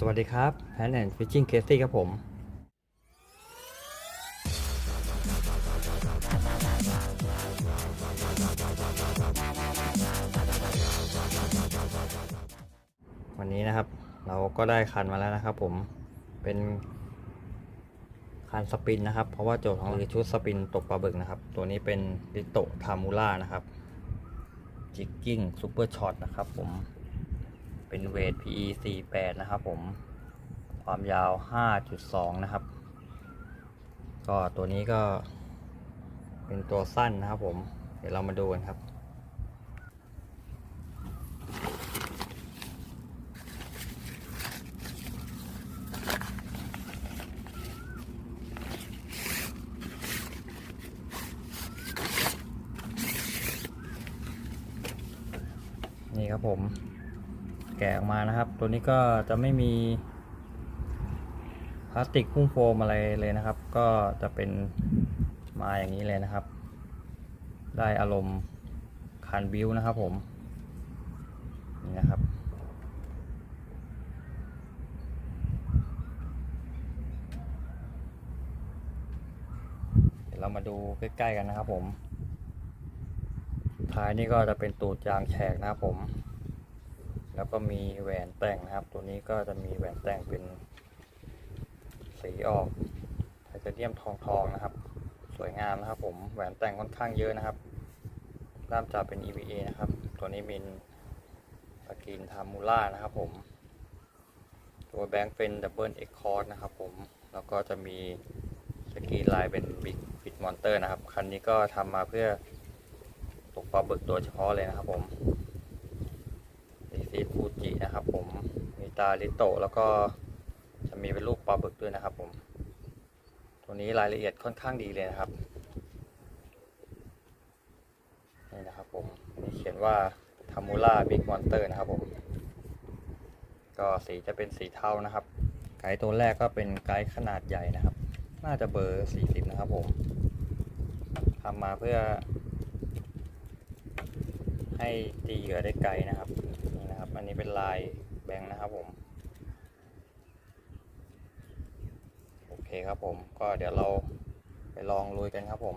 สวัสดีครับแพนแอนฟิชชิ่งเคสตี้ครับผม วันนี้นะครับ เราก็ได้คันมาแล้วนะครับผมเป็นคันสปินนะครับ เพราะว่าโจทย์ของเราคือชุดสปินตกปลาบึกนะครับ ตัวนี้เป็นลิโตทามูล่านะครับ จิกกิ้งซูเปอร์ช็อตนะครับผม เป็นเวท PE 48นะครับผม ความยาว 5.2 นะครับ ก็ตัวนี้ก็เป็นตัวสั้นนะครับผม เดี๋ยวเรามาดูกันครับนี่ครับผม แกะออกมานะครับ ตัวนี้ก็จะไม่มีพลาสติกหุ้มโฟมอะไรเลยนะครับ ก็จะเป็นมาอย่างนี้เลยนะครับ ได้อารมณ์คันบิวนะครับผมนี่นะครับเดี๋ยวเรามาดูใกล้ ๆ กันนะครับผม ท้ายนี่ก็จะเป็นตูดยางแฉกนะครับผม แล้วก็มีแหวนแต่งนะครับ ตัวนี้ก็จะมีแหวนแต่งเป็นสีออกไทเทเนียมทองทองนะครับ สวยงามนะครับ ผมแหวนแต่งค่อนข้างเยอะนะครับด้ามจับเป็น EVA นะครับ ตัวนี้เป็นสกรีนทามูล่านะครับ ผม ตัวแบงค์เป็นดับเบิลเอ็กคอร์นะครับ ผมแล้วก็จะมีสกรีนลายเป็นบิ๊กฟิตมอนเตอร์นะครับ คันนี้ก็ทำมาเพื่อตกปลาบึกโดยเฉพาะเลยนะครับผม ซีฟูจินะครับ ผมมีตาลิโตแล้วก็จะมีเป็นรูปปลาบึกด้วยนะครับ ผม ตัวนี้รายละเอียดค่อนข้างดีเลยนะครับนี่นะครับผมนี่เขียนว่าทามูล่าบิ๊กมอนเตอร์นะครับผม ก็สีจะเป็นสีเทานะครับ ไกด์ตัวแรกก็เป็นไกด์ขนาดใหญ่นะครับ น่าจะเบอร์ 40 นะครับผมทำมาเพื่อให้ตีเหยื่อได้ไกลนะครับ นี้เป็นลายแบงค์นะครับผม โอเคครับผม ก็เดี๋ยวเราไปลองลุยกันครับผม